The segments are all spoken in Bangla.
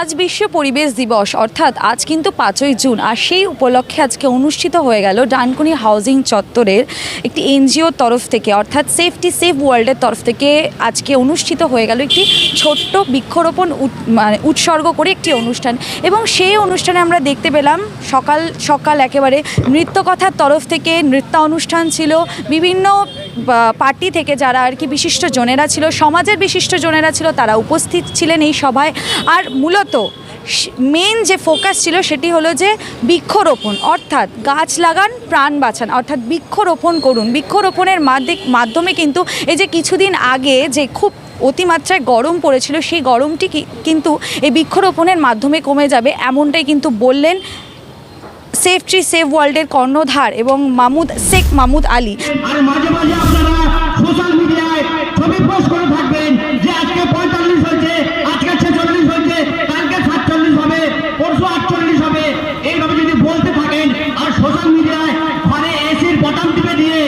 আজ বিশ্ব পরিবেশ দিবস, অর্থাৎ আজ কিন্তু পাঁচই জুন, আর সেই উপলক্ষে আজকে অনুষ্ঠিত হয়ে গেল ডানকুনি হাউজিং চত্বরের একটি এনজিওর তরফ থেকে, অর্থাৎ সেফটি সেফ ওয়ার্ল্ডের তরফ থেকে আজকে অনুষ্ঠিত হয়ে গেল একটি ছোট্ট বৃক্ষরোপণ মানে উৎসর্গ করে একটি অনুষ্ঠান। এবং সেই অনুষ্ঠানে আমরা দেখতে পেলাম সকাল সকাল একেবারে নৃত্যকথার তরফ থেকে নৃত্য অনুষ্ঠান ছিল, বিভিন্ন পার্টি থেকে যারা আর কি বিশিষ্ট জনেরা ছিল, সমাজের বিশিষ্ট জনেরা ছিল, তারা উপস্থিত ছিলেন এই সভায়। আর মূলত মেন যে ফোকাস ছিল সেটি হলো যে বৃক্ষরোপণ, অর্থাৎ গাছ লাগান, প্রাণ বাঁচান, অর্থাৎ বৃক্ষরোপণ করুন। বৃক্ষরোপণের মাধ্যে- মাধ্যমে কিন্তু এই যে কিছুদিন আগে যে খুব অতিমাত্রায় গরম পড়েছিল, সেই গরমটি কিন্তু এই বৃক্ষরোপণের মাধ্যমে কমে যাবে এমনটাই কিন্তু বললেন সেফ ট্রি সেভ ওয়ার্ল্ডের কর্ণধার এবং মামুদ শেখ মামুদ আলী সোশ্যাল মিডিয়ায় ছবি পোস্ট করে থাকবেন যে আজকে পঁয়তাল্লিশ হয়েছে আজকে ছেচল্লিশ হয়েছে কালকে সাতচল্লিশ হবে পরশু আটচল্লিশ হবে এইভাবে যদি বলতে থাকেন আর সোশ্যাল মিডিয়ায় ঘরে এসির বটন টিপে দিয়ে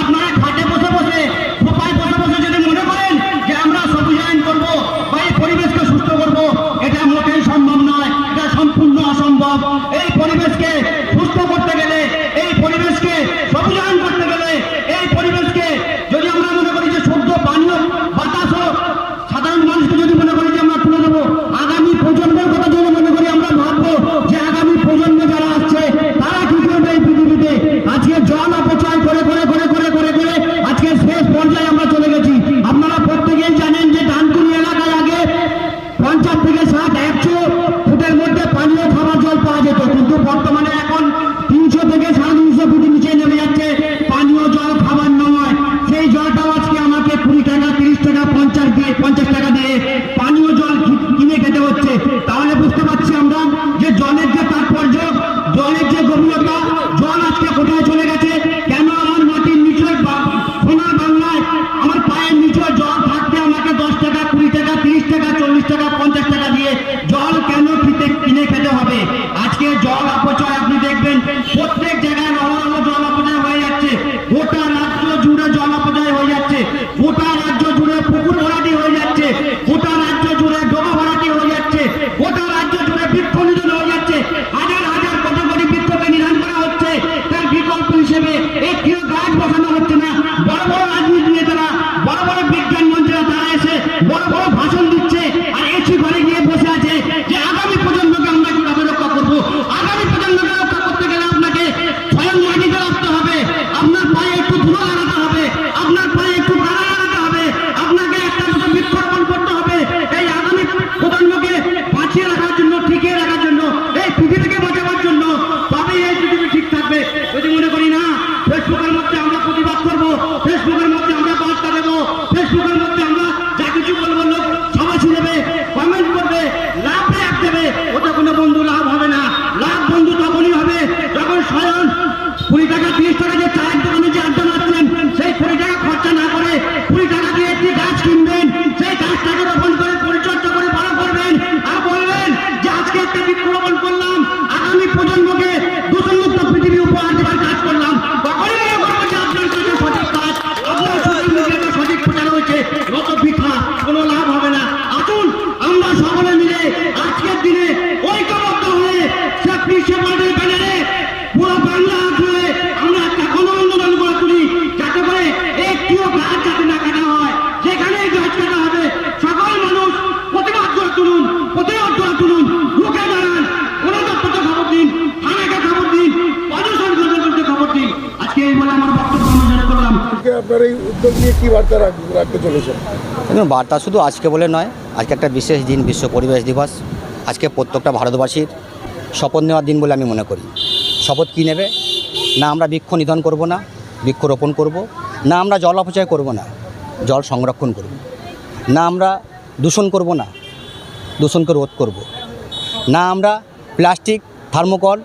আপনারা খাটে বসে বসে সোফায় বসে বসে যদি মনে করেন যে আমরা সবুজায়ন করব বা এই পরিবেশকে সুস্থ করব এটা মোটেই সম্ভব নয় এটা সম্পূর্ণ অসম্ভব এই পরিবেশকে সুস্থ করতে গেলে এই পরিবেশকে সবুজায়ন করতে গেলে এই পরিবেশকে যদি আমরা মনে করি যে শুদ্ধ পানীয় বাতাস হোক, সাধারণ মানুষকে যদি মনে করি যে আমরা তুলে দেবো আগামী প্রজন্মের কথা যদি মনে করি আমরা ভাববো যে আগামী প্রজন্ম যারা আসছে তারা কি করবে এই পৃথিবীতে আজকে জল অপচয় করে করে করে করে করে করে আজকে শেষ পর্যায়ে আমরা চলে গেছি আপনারা প্রত্যেকেই জানেন যে ডানকুনি এলাকায় আগে পঞ্চাশ থেকে ষাট একশো ফুটের মধ্যে পানীয় খাবার জল পাওয়া যেত কিন্তু বর্তমানে এখন তিনশো থেকে সাড়ে তিনশো ফুট নিচে নেমে যাচ্ছে পানীয় জল খাবার নয় সেই জলটাও আজকে আমাকে কুড়ি টাকা তিরিশ টাকা পঞ্চাশ দিয়ে পঞ্চাশ টাকা দিয়ে পানীয় জল কি- কিনে খেতে হচ্ছে তাহলে বুঝতে পারছি আমরা যে জলের যে তাৎপর্য জলের যে গভীরতা জল আজকে কোথায় চলে গেছে কেন আমার মাটির নিচে বা- সোনার বাংলায় আমার পায়ের নিচে জল থাকতে আমাকে দশ টাকা কুড়ি টাকা তিরিশ টাকা চল্লিশ টাকা পঞ্চাশ টাকা দিয়ে জল কেন কিনে কিনে খেতে হবে আজকে জল অপচয় আপনি দেখবেন প্রত্যেক জায়গায় অহরহ জল অপচয় হয়ে যাচ্ছে গোটা রাজ্য জুড়ে জল অপচয় হয়ে যাচ্ছে গোটা রাজ্য জুড়ে পুকুর ভরাটি হয়ে যাচ্ছে গোটা রাজ্য জুড়ে ডোবা ভরাটি হয়ে যাচ্ছে গোটা রাজ্য জুড়ে বৃক্ষ নিধন হয়ে যাচ্ছে হাজার হাজার কোটি কোটি বৃক্ষকে নিধন করা হচ্ছে তার বিকল্প হিসেবে একটিও গাছ বসানো হচ্ছে না বড় বড় রাজনীতি নেতারা বড় বড় বিজ্ঞান মন্ত্রীরা তারা এসে বড় বড় ভাষণ দিচ্ছে আর এসি ঘরে গিয়ে বসে আছে যে আগামী প্রজন্মকে আমরা কীভাবে রক্ষা করব আগামী প্রজন্মকে রক্ষা করতে গেলে আপনাকে স্বয়ং মাটিতে রাখতে হবে আপনার পায়ে একটু ধুলো লাগাতে হবে আপনার পায়ে একটু কাড়া লাগাতে হবে আপনাকে একটা দুটো বৃক্ষরোপণ করতে হবে এই আগামী প্রজন্মকে বাঁচিয়ে রাখার জন্য টিকিয়ে রাখার জন্য এই পৃথিবীকে বাঁচাবার জন্য তবেই এই পৃথিবী ঠিক থাকবে যদি মনে করি না ফেসবুকের মধ্যে আমরা প্রতিবাদ করব ফেসবুকের মধ্যে আমরা বার্তা দেবো ফেসবুকের মধ্যে আমরা যা কিছু বলব লোক সবাই শুনবে কমেন্ট করবে লাভ লাভ দেবে ওটা কোনো বন্ধু লাভ হবে না লাভ বন্ধু তখনই হবে যখন স্বয়ং কুড়ি টাকা তিরিশ টাকা যে চায়ের দোকানে যে আড্ডা মারছেন সেই কুড়ি টাকা খরচা না করে কুড়ি টাকা দিয়ে একটি গাছ কিনবেন সেই গাছটাকে রোপণ করে পরিচর্যা করে বড় করবেন আর বলবেন যে আজকে একটা বৃক্ষরোপণ করলাম আগামী প্রজন্মকে দূষণমুক্ত পৃথিবী উপহার দেওয়ার কাজ করলাম তখনই মনে করব যে আপনার কাছে সঠিক কাজ আপনার সোশ্যাল মিডিয়াতে সঠিক প্রচার হয়েছে যত বৃথা কোনো লাভ হবে না আসুন আমরা সকলে মিলে আজকের দিনে ঐক্যবদ্ধ হয়ে চাকরি সেবাদের ব্যানারে পুরো বাংলা জুড়ে আমরা একটা গণ আন্দোলন করে তুলি যাতে করে একটিও গাছ যাতে না কাটা হয় যেখানেই গাছ কাটা হবে সকল মানুষ প্রতিবাদ করে তুলুন প্রতিবাদ করে তুলুন রুখে দাঁড়ান কোনো দপ্তরকে খবর দিন থানাকে খবর দিন প্রদূষণ কন্ট্রোলকে খবর দিন আজকে এই বলে আমার বক্তব্য আমি শেষ করলাম আজকে আপনার এই উদ্যোগ নিয়ে কি বার্তা রাখতে চলেছেন? দেখুন, বার্তা শুধু আজকে বলে নয়, আজকে একটা বিশেষ দিন, বিশ্ব পরিবেশ দিবস। আজকে প্রত্যেকটা ভারতবাসীর শপথ নেওয়ার দিন বলে আমি মনে করি। শপথ কী নেবে? না আমরা বৃক্ষ নিধন করব না বৃক্ষরোপণ করব, না আমরা জল অপচয় করব না, জল সংরক্ষণ করব। না আমরা দূষণ করব না, দূষণকে রোধ করব। না আমরা প্লাস্টিক, থার্মোকল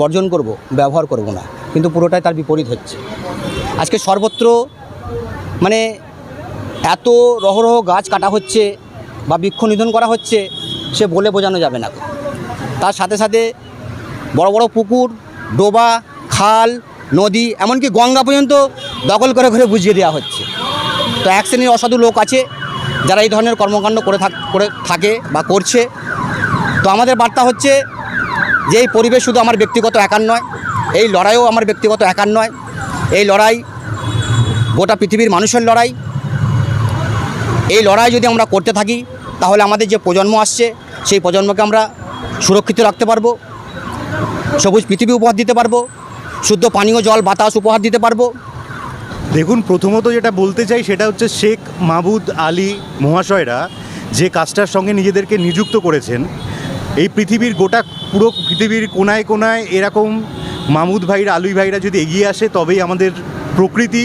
বর্জন করব, ব্যবহার করব না, কিন্তু পুরোটাই তার বিপরীত হচ্ছে। আজকে সর্বত্র মানে এত রহরহ গাছ কাটা হচ্ছে বা বৃক্ষ নিধন করা হচ্ছে, সে বলে বোঝানো যাবে না। তার সাথে সাথে বড় বড় পুকুর, ডোবা, খাল, নদী, এমনকি গঙ্গা পর্যন্ত দখল করে করে বুঝিয়ে দেওয়া হচ্ছে। তো এক শ্রেণির অসাধু লোক আছে, যারা এই ধরনের কর্মকাণ্ড করে থাক, করে থাকে বা করছে। তো আমাদের বার্তা হচ্ছে যে এই পরিবেশ শুধু আমার ব্যক্তিগত একার নয়, এই লড়াইও আমার ব্যক্তিগত একার নয়, এই লড়াই গোটা পৃথিবীর মানুষের লড়াই। এই লড়াই যদি আমরা করতে থাকি, তাহলে আমাদের যে প্রজন্ম আসছে, সেই প্রজন্মকে আমরা সুরক্ষিত রাখতে পারব, সবুজ পৃথিবী উপহার দিতে পারব, শুদ্ধ পানীয় জল, বাতাস উপহার দিতে পারব। দেখুন, প্রথমত যেটা বলতে চাই সেটা হচ্ছে শেখ মাহবুদ আলী মহাশয়রা যে কাজটার সঙ্গে নিজেদেরকে নিযুক্ত করেছেন, এই পৃথিবীর গোটা পুরো পৃথিবীর কোনায় কোনায় এরকম মাহমুদ ভাইরা, আলুই ভাইরা যদি এগিয়ে আসে, তবেই আমাদের প্রকৃতি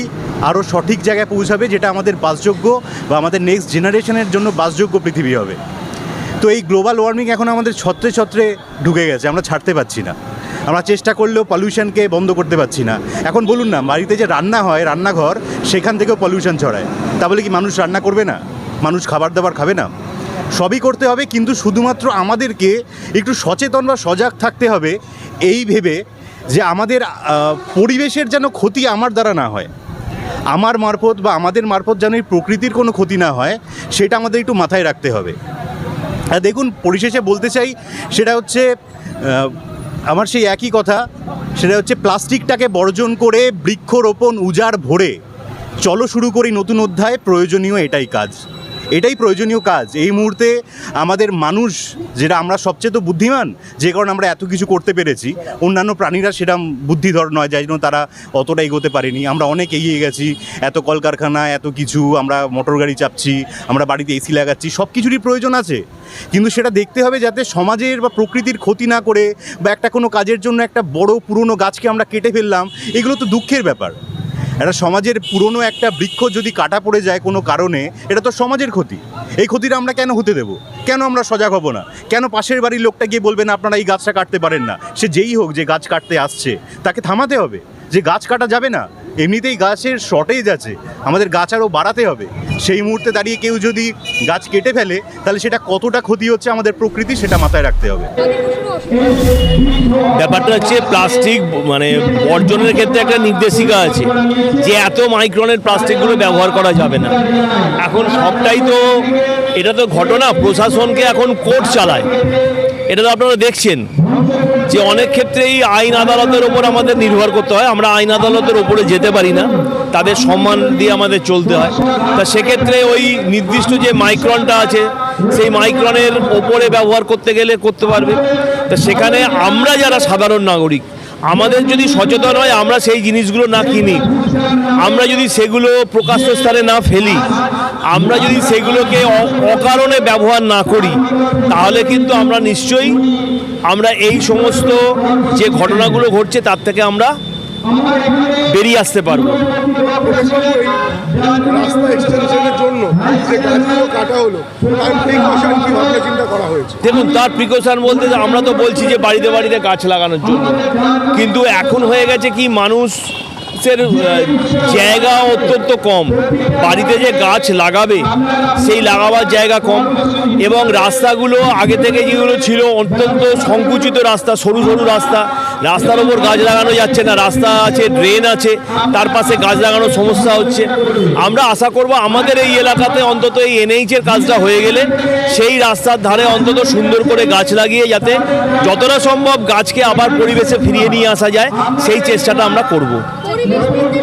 আরও সঠিক জায়গায় পৌঁছাবে, যেটা আমাদের বাসযোগ্য বা আমাদের নেক্সট জেনারেশনের জন্য বাসযোগ্য পৃথিবী হবে। তো এই গ্লোবাল ওয়ার্মিং এখন আমাদের ছত্রে ছত্রে ঢুকে গেছে, আমরা ছাড়তে পারছি না। আমরা চেষ্টা করলেও পলিউশনকে বন্ধ করতে পারছি না। এখন বলুন না, বাড়িতে যে রান্না হয়, রান্নাঘর, সেখান থেকেও পলিউশন ছড়ায়। তা বলে কি মানুষ রান্না করবে না? মানুষ খাবার দাবার খাবে না? সবই করতে হবে, কিন্তু শুধুমাত্র আমাদেরকে একটু সচেতন বা সজাগ থাকতে হবে, এই ভেবে যে আমাদের পরিবেশের যেন ক্ষতি আমার দ্বারা না হয়। আমার মারফত বা আমাদের মারফত যেন এই প্রকৃতির কোনো ক্ষতি না হয়, সেটা আমাদের একটু মাথায় রাখতে হবে। আর দেখুন, পরিশেষে বলতে চাই, সেটা হচ্ছে আমার সেই একই কথা, সেটা হচ্ছে প্লাস্টিকটাকে বর্জন করে বৃক্ষরোপণ উজাড় ভরে, চলো শুরু করি নতুন অধ্যায়, প্রয়োজনীয় এটাই কাজ। এটাই প্রয়োজনীয় কাজ। এই মুহূর্তে আমাদের মানুষ যেটা আমরা সবচেয়ে তো বুদ্ধিমান, যে কারণে আমরা এত কিছু করতে পেরেছি, অন্যান্য প্রাণীরা সেরকম বুদ্ধিধর নয়, যাই জন্য তারা অতটা এগোতে পারেনি। আমরা অনেক এগিয়ে গেছি, এত কলকারখানা, এত কিছু, আমরা মোটর গাড়ি চাপছি, আমরা বাড়িতে এসি লাগাচ্ছি সব কিছুরই প্রয়োজন আছে। কিন্তু সেটা দেখতে হবে যাতে সমাজের বা প্রকৃতির ক্ষতি না করে বা একটা কোনো কাজের জন্য একটা বড় পুরনো গাছকে আমরা কেটে ফেললাম, এগুলো তো দুঃখের ব্যাপার। একটা সমাজের পুরনো একটা বৃক্ষ যদি কাটা পড়ে যায় কোনো কারণে, এটা তো সমাজের ক্ষতি। এই ক্ষতিটা আমরা কেন হতে দেব? কেন আমরা সজাগ হব না? কেন পাশের বাড়ির লোকটা গিয়ে বলবেন আপনারা এই গাছটা কাটতে পারেন না। সে যেই হোক যে গাছ কাটতে আসছে, তাকে থামাতে হবে। যে গাছ কাটা যাবে না এমনিতেই গাছের শর্টেজ আছে, আমাদের গাছ আরও বাড়াতে হবে। সেই মুহূর্তে দাঁড়িয়ে কেউ যদি গাছ কেটে ফেলে, তাহলে সেটা কতটা ক্ষতি হচ্ছে আমাদের প্রকৃতি সেটা মাথায় রাখতে হবে। ব্যাপারটা হচ্ছে প্লাস্টিক মানে বর্জনের ক্ষেত্রে একটা নির্দেশিকা আছে যে এত মাইক্রনের প্লাস্টিকগুলো ব্যবহার করা যাবে না। এখন সবটাই তো, এটা তো ঘটনা, প্রশাসনকে এখন কোর্ট চালায়। এটা তো আপনারা দেখছেন। যে অনেক ক্ষেত্রেই আইন আদালতের ওপর আমাদের নির্ভর করতে হয়। আমরা আইন আদালতের ওপরে যেতে পারি না। তাদের সম্মান দিয়ে আমাদের চলতে হয়। তা সেক্ষেত্রে ওই নির্দিষ্ট যে মাইক্রনটা আছে, সেই মাইক্রনের ওপরে ব্যবহার করতে গেলে করতে পারবে। তা সেখানে আমরা যারা সাধারণ নাগরিক, আমাদের যদি সচেতন হয়, আমরা সেই জিনিসগুলো না কিনি, আমরা যদি সেগুলো প্রকাশ্য স্থানে না ফেলি আমরা যদি সেগুলোকে অকারণে ব্যবহার না করি তাহলে কিন্তু আমরা নিশ্চয়ই আমরা এই সমস্ত যে ঘটনাগুলো ঘটছে তার থেকে আমরা বেরিয়ে আসতে পারব। দেখুন তার প্রিকশন বলতে যে আমরা তো বলছি যে বাড়িতে বাড়িতে গাছ লাগানোর জন্য। কিন্তু এখন হয়ে গেছে কি মানুষের আহ, জায়গা অত্যন্ত কম। বাড়িতে যে গাছ লাগাবে সেই লাগাবার জায়গা কম। এবং রাস্তাগুলো আগে থেকে যেগুলো ছিল অত্যন্ত সংকুচিত রাস্তা সরু সরু রাস্তা। রাস্তার ওপর গাছ লাগানো যাচ্ছে না রাস্তা আছে ড্রেন আছে তার পাশে গাছ লাগানোর সমস্যা হচ্ছে। আমরা আশা করব আমাদের এই এলাকাতে অন্তত এই এনএইচের কাজটা হয়ে গেলে সেই রাস্তার ধারে অন্তত সুন্দর করে গাছ লাগিয়ে যাতে যতটা সম্ভব গাছকে আবার পরিবেশে ফিরিয়ে নিয়ে আসা যায় সেই চেষ্টাটা আমরা করব। থেকে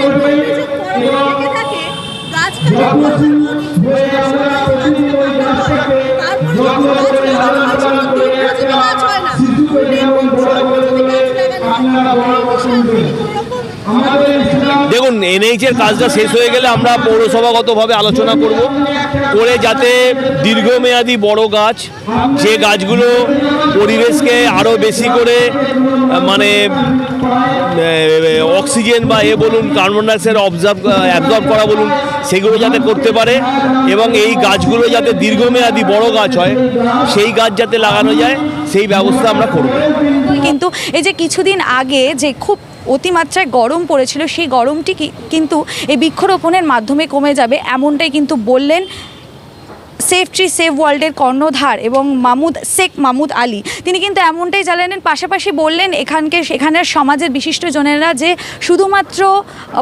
দেখুন এনএইচের কাজটা শেষ হয়ে গেলে আমরা পৌরসভাগতভাবে আলোচনা করব করে যাতে দীর্ঘমেয়াদী বড় গাছ, যে গাছগুলো পরিবেশকে আরও বেশি করে মানে অক্সিজেন বা এ বলুন কার্বন ডাইঅক্সাইড অবজার্ভ, অ্যাবজর্ব করা বলুন, সেগুলো যাতে করতে পারে এবং এই গাছগুলো যাতে দীর্ঘমেয়াদী বড় গাছ হয়, সেই গাছ যাতে লাগানো যায়, সেই ব্যবস্থা আমরা করব। কিন্তু এই যে কিছুদিন আগে যে খুব অতিমাত্রায় গরম পড়েছিল, সেই গরমটি কিন্তু এই বৃক্ষরোপণের মাধ্যমে কমে যাবে এমনটাই কিন্তু বললেন সেফ ট্রি সেভ ওয়ার্ল্ডের কর্ণধার এবং মামুদ, শেখ মামুদ আলী। তিনি কিন্তু এমনটাই জানালেন, পাশাপাশি বললেন এখানকে এখানের সমাজের বিশিষ্টজনেরা যে শুধুমাত্র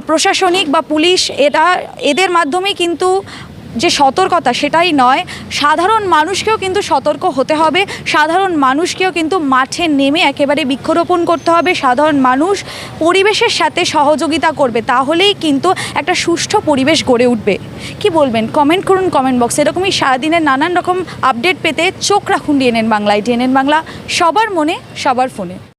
প্রশাসনিক বা পুলিশ, এরা, এদের মাধ্যমেই কিন্তু যে সতর্কতা সেটাই নয়। সাধারণ মানুষকেও কিন্তু সতর্ক হতে হবে। সাধারণ মানুষকেও কিন্তু মাঠে নেমে একেবারে বৃক্ষরোপণ করতে হবে। সাধারণ মানুষ পরিবেশের সাথে সহযোগিতা করবে, তাহলেই কিন্তু একটা সুষ্ঠু পরিবেশ গড়ে উঠবে। কি বলবেন? কমেন্ট করুন কমেন্ট বক্সে। এরকমই সারাদিনের নানান রকম আপডেট পেতে চোখ রাখুন ডিএনএন বাংলায়। ডিএনএন বাংলা, সবার মনে, সবার ফোনে।